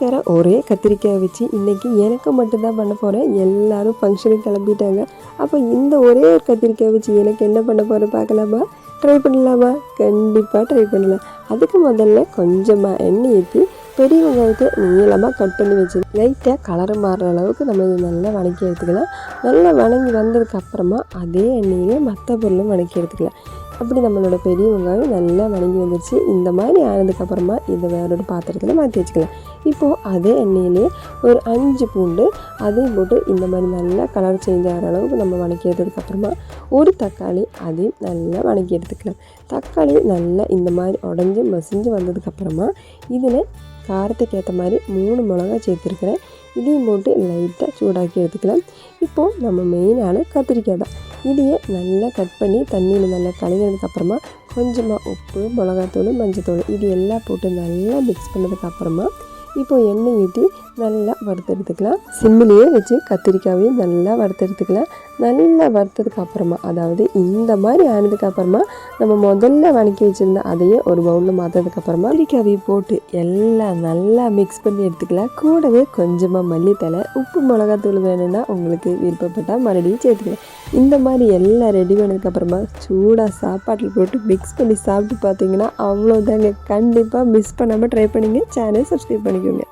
இருக்கிற ஒரே கத்திரிக்காய் வச்சு இன்றைக்கி எனக்கு மட்டும்தான் பண்ண போகிறேன் எல்லாரும் ஃபங்க்ஷனுக்கு கிளம்பிட்டாங்க. அப்போ இந்த ஒரே ஒரு கத்திரிக்காய் வச்சு எனக்கு என்ன பண்ண போகிறேன் பார்க்கலாமா? ட்ரை பண்ணலாமா? கண்டிப்பாக ட்ரை பண்ணலாம். அதுக்கு முதல்ல கொஞ்சமாக எண்ணெய் ஊற்றி பெரிய வெங்காயத்தை நீளமாக கட் பண்ணி வச்சு லைட்டாக கலர் மாறுற அளவுக்கு நம்ம இது நல்லா வணக்கி எடுத்துக்கலாம். நல்லா வணங்கி வந்ததுக்கப்புறமா அதே எண்ணெயிலே மற்ற பொருளும் வணக்கி எடுத்துக்கலாம். அப்படி நம்மளோட பெரிய வெங்காயம் நல்லா வணங்கி வந்துருச்சு. இந்த மாதிரி ஆனதுக்கப்புறமா இதை வேற ஒரு பாத்திரத்தில் மாற்றி வச்சுக்கலாம். இப்போது அதே எண்ணெயிலே ஒரு அஞ்சு பூண்டு அதையும் போட்டு இந்த மாதிரி நல்லா கலர் சேஞ்ச் ஆகிற அளவுக்கு நம்ம வணக்கி எடுத்ததுக்கப்புறமா ஒரு தக்காளி அதையும் நல்லா வணக்கி எடுத்துக்கலாம். தக்காளி நல்லா இந்த மாதிரி உடஞ்சி மசிஞ்சு வந்ததுக்கப்புறமா இதில் காரத்துக்கு ஏற்ற மாதிரி மூணு மிளகா சேர்த்துருக்குறேன். இதையும் போட்டு லைட்டாக சூடாக்கி எடுத்துக்கலாம். இப்போது நம்ம மெயினான கத்திரிக்காய் தான். இதையே நல்லா கட் பண்ணி தண்ணியில் நல்லா கழுவினதுக்கப்புறமா கொஞ்சமாக உப்பு மிளகாத்தூள் மஞ்சத்தூள் இது எல்லாம் போட்டு நல்லா மிக்ஸ் பண்ணதுக்கப்புறமா இப்போ எண்ணெய் ஊற்றி நல்லா வறுத்தெடுத்துக்கலாம். சிம்மிலேயே வச்சு கத்திரிக்காயையும் நல்லா வறுத்தெடுத்துக்கலாம். நல்லா வறுத்ததுக்கு அப்புறமா அதாவது இந்த மாதிரி ஆனதுக்கு அப்புறமா நம்ம முதல்ல வணக்கி வச்சுருந்த அதையே ஒரு பவுலில் மாற்றதுக்கு அப்புறமா கத்திரிக்காயை போட்டு எல்லாம் நல்லா மிக்ஸ் பண்ணி எடுத்துக்கலாம். கூடவே கொஞ்சமாக மல்லித்தலை உப்பு மிளகாத்தூள் வேணும்னா உங்களுக்கு விருப்பப்பட்டால் மறுபடியும் சேர்த்துக்கலாம். இந்த மாதிரி எல்லாம் ரெடி பண்ணதுக்கப்புறமா சூடாக சாப்பாட்டில் போட்டு மிக்ஸ் பண்ணி சாப்பிட்டு பார்த்தீங்கன்னா அவ்வளோதாங்க கண்டிப்பாக மிஸ் பண்ணாமல் ட்ரை பண்ணிங்க. சேனல் சப்ஸ்கிரைப் பண்ணிக்கோங்க.